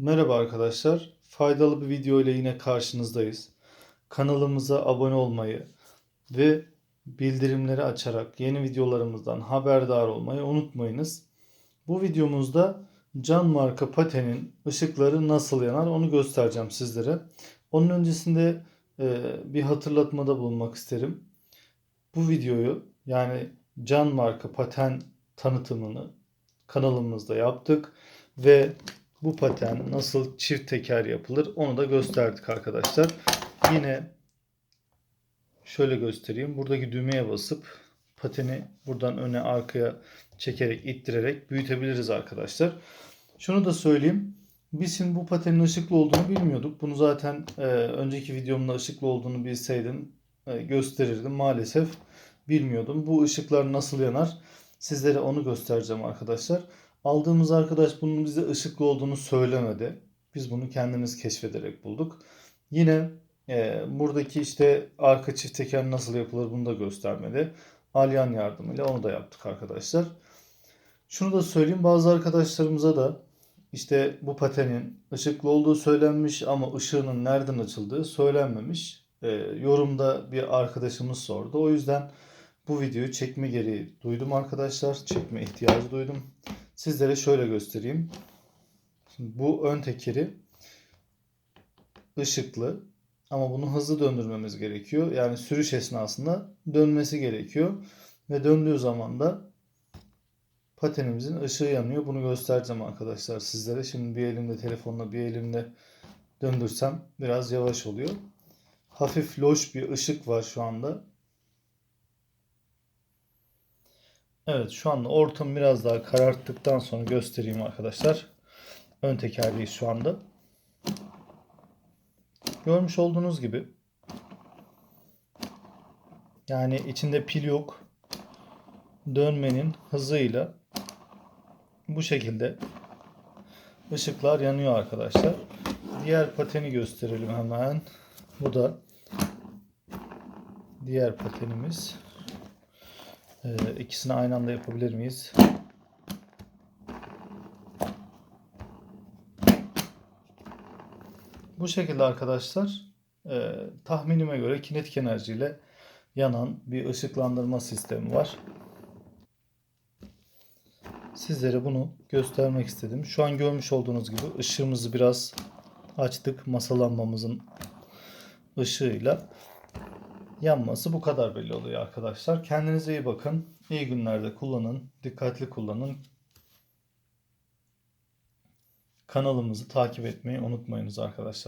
Merhaba arkadaşlar. Faydalı bir video ile yine karşınızdayız. Kanalımıza abone olmayı ve bildirimleri açarak yeni videolarımızdan haberdar olmayı unutmayınız. Bu videomuzda can marka patenin ışıkları nasıl yanar onu göstereceğim sizlere. Onun öncesinde e, bir hatırlatmada bulunmak isterim. Bu videoyu yani can marka paten tanıtımını kanalımızda yaptık ve bu paten nasıl çift teker yapılır onu da gösterdik arkadaşlar. Yine şöyle göstereyim. Buradaki düğmeye basıp pateni buradan öne arkaya çekerek ittirerek büyütebiliriz arkadaşlar. Şunu da söyleyeyim. Biz şimdi bu patenin ışıklı olduğunu bilmiyorduk. Bunu zaten e, önceki videomda ışıklı olduğunu bilseydim e, gösterirdim. Maalesef bilmiyordum. Bu ışıklar nasıl yanar? Sizlere onu göstereceğim arkadaşlar. Aldığımız arkadaş bunun bize ışıklı olduğunu söylemedi. Biz bunu kendimiz keşfederek bulduk. Yine e, buradaki işte arka çift teker nasıl yapılır bunu da göstermedi. Alyan yardımıyla onu da yaptık arkadaşlar. Şunu da söyleyeyim bazı arkadaşlarımıza da işte bu patenin ışıklı olduğu söylenmiş ama ışığının nereden açıldığı söylenmemiş. E, yorumda bir arkadaşımız sordu. O yüzden bu videoyu çekme gereği duydum arkadaşlar. Çekme ihtiyacı duydum. Sizlere şöyle göstereyim. Şimdi bu ön tekeri ışıklı ama bunu hızlı döndürmemiz gerekiyor. Yani sürüş esnasında dönmesi gerekiyor. Ve döndüğü zaman da patenimizin ışığı yanıyor. Bunu göstereceğim arkadaşlar sizlere. Şimdi bir elimde telefonla bir elimde döndürsem biraz yavaş oluyor. Hafif loş bir ışık var şu anda. Evet şu anda ortamı biraz daha kararttıktan sonra göstereyim arkadaşlar. Ön tekerdeyiz şu anda. Görmüş olduğunuz gibi yani içinde pil yok. Dönmenin hızıyla bu şekilde ışıklar yanıyor arkadaşlar. Diğer pateni gösterelim hemen. Bu da diğer patenimiz. Ee, ikisini aynı anda yapabilir miyiz? Bu şekilde arkadaşlar e, tahminime göre kinetik enerjiyle yanan bir ışıklandırma sistemi var. Sizlere bunu göstermek istedim. Şu an görmüş olduğunuz gibi ışığımızı biraz açtık. Masa lambamızın ışığıyla yanması bu kadar belli oluyor arkadaşlar. Kendinize iyi bakın. İyi günlerde kullanın. Dikkatli kullanın. Kanalımızı takip etmeyi unutmayınız arkadaşlar.